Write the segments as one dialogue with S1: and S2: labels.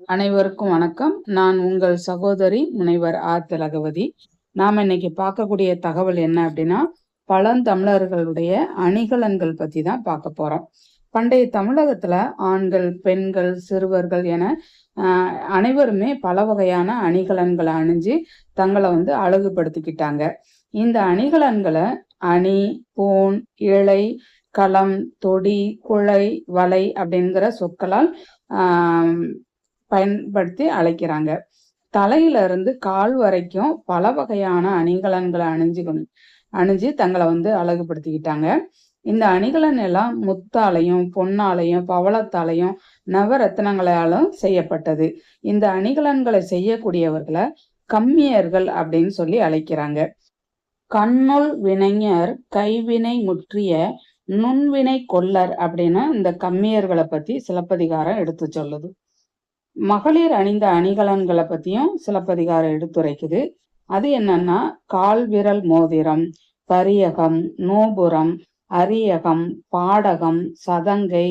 S1: அனைவருக்கும் வணக்கம். நான் உங்கள் சகோதரி முனைவர் ஆ திலகவதி நாம் இன்னைக்கு பார்க்கக்கூடிய தகவல் என்ன அப்படின்னா பழந்தமிழர்களுடைய அணிகலன்கள் பத்தி தான் பார்க்க போறோம். பண்டைய தமிழகத்துல ஆண்கள் பெண்கள் சிறுவர்கள் என ஆஹ், அனைவருமே பல வகையான அணிகலன்களை அணிஞ்சு தங்களை வந்து அழகுபடுத்திக்கிட்டாங்க. இந்த அணிகலன்களை அணி பூன் இழை களம் தொடி குழை வலை அப்படிங்கிற சொற்களால் ஆஹ், பயன்படுத்தி அழைக்கிறாங்க. தலையில இருந்து கால் வரைக்கும் பல வகையான அணிகலன்களை அணிஞ்சு அணிஞ்சு தங்களை வந்து அழகுபடுத்திக்கிட்டாங்க. இந்த அணிகலன் எல்லாம் முத்தாலையும் பொன்னாலையும் பவளத்தாலையும் நவரத்னங்களாலும் செய்யப்பட்டது. இந்த அணிகலன்களை செய்யக்கூடியவர்களை கம்மியர்கள் அப்படின்னு சொல்லி அழைக்கிறாங்க. கண்ணுள் வினைஞர் கைவினை முற்றிய நுண்வினை கொல்லர் அப்படின்னு இந்த கம்மியர்களை பத்தி சிலப்பதிகாரம் எடுத்து சொல்லுது. மகளிர் அணிந்த அணிகலன்களை பத்தியும் சிலப்பதிகாரம் எடுத்துரைக்குது. அது என்னன்னா கால் விரல் மோதிரம் பரியகம் நோபுரம் அரியகம் பாடகம் சதங்கை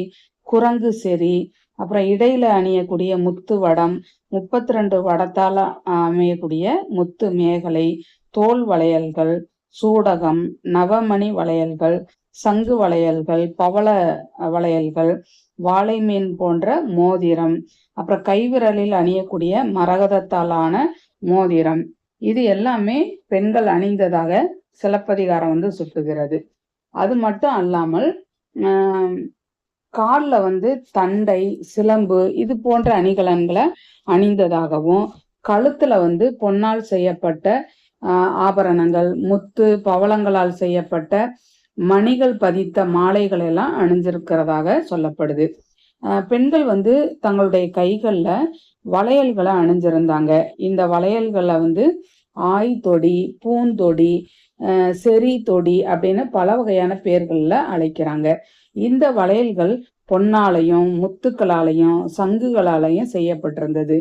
S1: குரங்கு செறி அப்புறம் இடையில அணியக்கூடிய முத்து வடம் முப்பத்தி ரெண்டு வடத்தால அமையக்கூடிய முத்து மேகலை தோல் வளையல்கள் சூடகம் நவமணி வளையல்கள் சங்கு வளையல்கள் பவள வளையல்கள் வாழை மீன் போன்ற மோதிரம் அப்புறம் கைவிரலில் அணியக்கூடிய மரகதத்தாலான மோதிரம். இது எல்லாமே பெண்கள் அணிந்ததாக சிலப்பதிகாரம் வந்து சுட்டுகிறது. அது மட்டும் அல்லாமல் காலில் வந்து தண்டை சிலம்பு இது போன்ற அணிகலன்களை அணிந்ததாகவும் கழுத்துல வந்து பொன்னால் செய்யப்பட்ட ஆஹ், ஆபரணங்கள் முத்து பவளங்களால் செய்யப்பட்ட மணிகள் பதித்த மாலைகள் எல்லாம் அணிஞ்சிருக்கிறதாக சொல்லப்படுது. ஆஹ், பெண்கள் வந்து தங்களுடைய கைகளில் வளையல்களை அணிஞ்சிருந்தாங்க. இந்த வளையல்களை வந்து ஆய் தொடி பூந்தொடி அஹ் செரி தொடி அப்படின்னு பல வகையான பேர்கள்ல அழைக்கிறாங்க. இந்த வளையல்கள் பொன்னாலையும் முத்துக்களாலையும் சங்குகளாலையும் செய்யப்பட்டிருந்தது.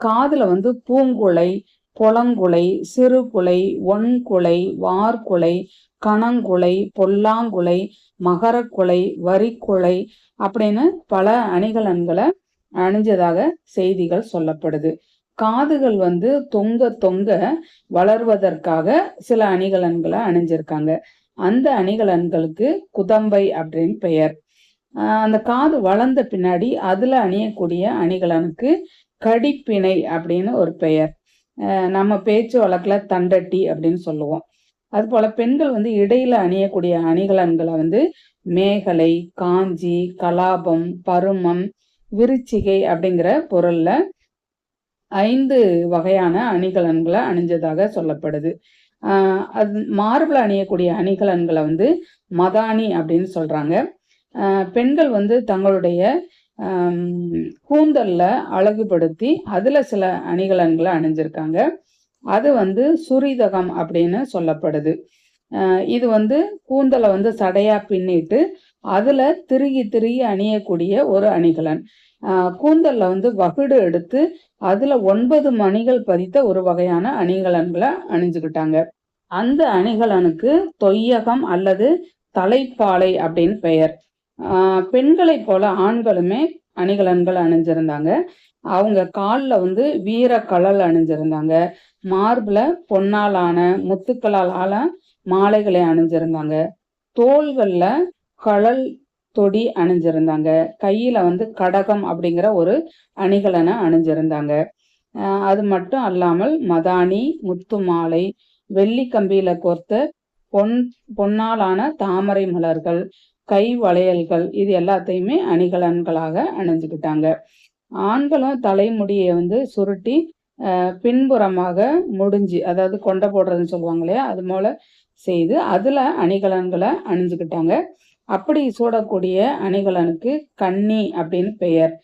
S1: காதுல வந்து பூங்குலை பொலங்குலை சிறுகுலை ஒன்குலை வார்குலை கணங்குலை பொல்லாங்குலை மகரக்குலை வரிக்குலை அப்படின்னு பல அணிகலன்களை அணிஞ்சதாக செய்திகள் சொல்லப்படுது. காதுகள் வந்து தொங்க தொங்க வளர்வதற்காக சில அணிகலன்களை அணிஞ்சிருக்காங்க. அந்த அணிகலன்களுக்கு குதம்பை அப்படின்னு பெயர். அந்த காது வளர்ந்த பின்னாடி அதுல அணியக்கூடிய அணிகலனுக்கு கடிப்பிணை அப்படின்னு ஒரு பெயர். நம்ம பேச்சு வழக்குல தண்டட்டி அப்படின்னு சொல்லுவோம். அதுபோல் பெண்கள் வந்து இடையில அணியக்கூடிய அணிகலன்களை வந்து மேகலை காஞ்சி கலாபம் பருமம் விருச்சிகை அப்படிங்கிற பொருள்ல ஐந்து வகையான அணிகலன்களை அணிஞ்சதாக சொல்லப்படுது. ஆஹ் அது மார்பில் அணியக்கூடிய அணிகலன்களை வந்து மதானி அப்படின்னு சொல்றாங்க. பெண்கள் வந்து தங்களுடைய கூந்தலில் கூந்தல்ல அழகுபடுத்தி அதுல சில அணிகலன்களை அணிஞ்சிருக்காங்க. அது வந்து சுரிதகம் அப்படின்னு சொல்லப்படுது. ஆஹ் இது வந்து கூந்தலை வந்து சடையா பின்னிட்டு அதுல திருகி திருகி அணியக்கூடிய ஒரு அணிகலன். ஆஹ் கூந்தல்ல வந்து வகுடு எடுத்து அதுல ஒன்பது மணிகள் பதித்த ஒரு வகையான அணிகலன்களை அணிஞ்சுக்கிட்டாங்க. அந்த அணிகலனுக்கு தொய்யகம் அல்லது தலைப்பாலை அப்படின்னு பெயர். ஆஹ் பெண்களைப் போல ஆண்களுமே அணிகலன்கள் அணிஞ்சிருந்தாங்க. அவங்க காலில் வந்து வீர கலல் அணிஞ்சிருந்தாங்க. மார்பில் பொன்னாலான முத்துக்களால் ஆன மாலைகளை அணிஞ்சிருந்தாங்க. தோள்களில் கழல் தொடி அணிஞ்சிருந்தாங்க. கையில வந்து கடகம் அப்படிங்கிற ஒரு அணிகலனை அணிஞ்சிருந்தாங்க. அது மட்டும் அல்லாமல் மதானி முத்து மாலை வெள்ளி கம்பியில கோர்த்த பொன் பொன்னாலான தாமரை மலர்கள் கை வளையல்கள் இது எல்லாத்தையுமே அணிகலன்களாக அணிஞ்சுக்கிட்டாங்க. ஆண்களும் தலைமுடியை வந்து சுருட்டி பின்புறமாக முடிஞ்சு அதாவது கொண்டை போடுறதுன்னு சொல்லுவாங்க இல்லையா அது போல செய்து அதில் அணிகலன்களை அணிஞ்சுக்கிட்டாங்க. அப்படி சூடக்கூடிய அணிகலனுக்கு கன்னி அப்படின்னு பெயர்.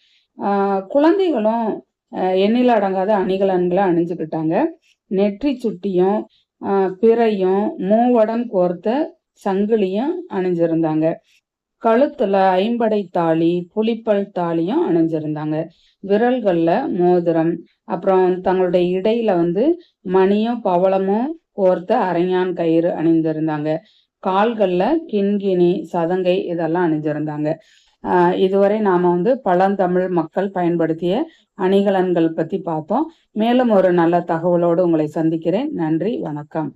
S1: குழந்தைகளும் எண்ணில் அடங்காத அணிகலன்களை அணிஞ்சுக்கிட்டாங்க. நெற்றி சுட்டியும் பிறையும் மூவடம் கோர்த்த சங்கிலியும் அணிஞ்சிருந்தாங்க. கழுத்துல ஐம்படை தாலி புலிப்பல் தாலியும் அணிஞ்சிருந்தாங்க. விரல்கள்ல மோதிரம் அப்புறம் தங்களுடைய இடையில வந்து மணியும் பவளமும் கோர்த்த அரையான் கயிறு அணிந்திருந்தாங்க. கால்கள்ல கிண்கிணி சதங்கை இதெல்லாம் அணிஞ்சிருந்தாங்க. ஆஹ் இதுவரை நாம வந்து பழந்தமிழ் மக்கள் பயன்படுத்திய அணிகலன்கள் பத்தி பார்த்தோம். மேலும் ஒரு நல்ல தகவலோடு உங்களை சந்திக்கிறேன். நன்றி வணக்கம்.